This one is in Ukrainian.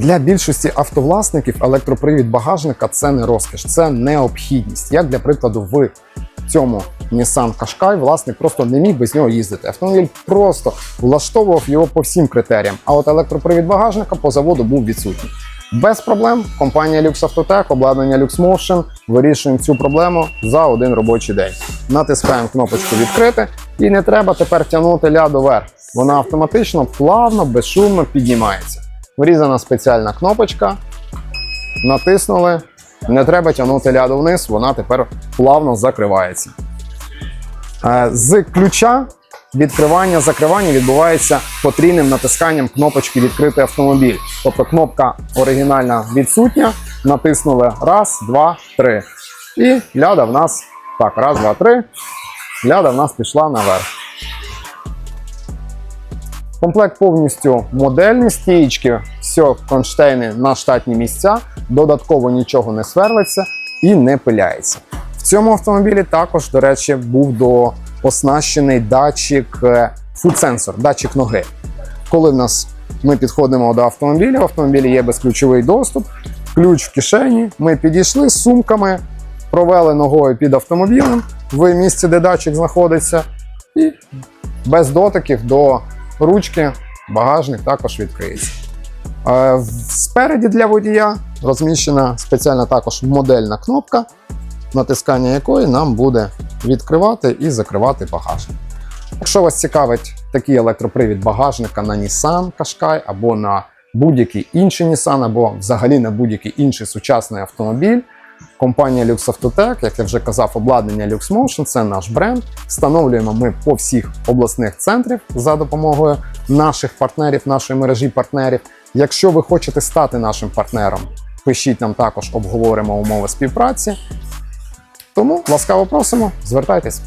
Для більшості автовласників електропривід багажника це не розкіш, це необхідність. Як для прикладу, в цьому Nissan Qashqai власник просто не міг без нього їздити. Автомобіль просто влаштовував його по всім критеріям. А от електропривід багажника по заводу був відсутній. Без проблем компанія Lux Autotech, обладнання LuxMotion вирішуємо цю проблему за один робочий день. Натискаємо кнопочку відкрити, і не треба тепер тягнути ляду вверх. Вона автоматично плавно, безшумно піднімається. Врізана спеціальна кнопочка. Натиснули. Не треба тягнути ляду вниз, вона тепер плавно закривається. Е, З ключа відкривання закривання відбувається потрійним натисканням кнопочки Відкрити автомобіль. Тобто кнопка оригінальна відсутня. Натиснули раз, два, три. І ляда в нас так, раз, два, три. Ляда в нас пішла наверх. Комплект повністю модельний, стієчки, все кронштейни на штатні місця, додатково нічого не сверлиться і не пиляється. В цьому автомобілі також, до речі, був до оснащений датчик sensor, датчик ноги. Коли в нас ми підходимо до автомобіля, в автомобілі є безключовий доступ, ключ в кишені. Ми підійшли з сумками, провели ногою під автомобілем в місці, де датчик знаходиться, і без дотиків до ручки багажник також відкриється. Е, Спереді для водія розміщена спеціальна також модельна кнопка, натискання якої нам буде відкривати і закривати багажник. Якщо вас цікавить такий електропривід багажника на Nissan Qashqai або на будь-який інший Nissan, або взагалі на будь-який інший сучасний автомобіль, компанія Lux Autotech, як я вже казав, обладнання LuxMotion – це наш бренд. Встановлюємо ми по всіх обласних центрів за допомогою наших партнерів, нашої мережі партнерів. Якщо ви хочете стати нашим партнером, пишіть нам також, обговоримо умови співпраці. Тому ласкаво просимо, звертайтесь.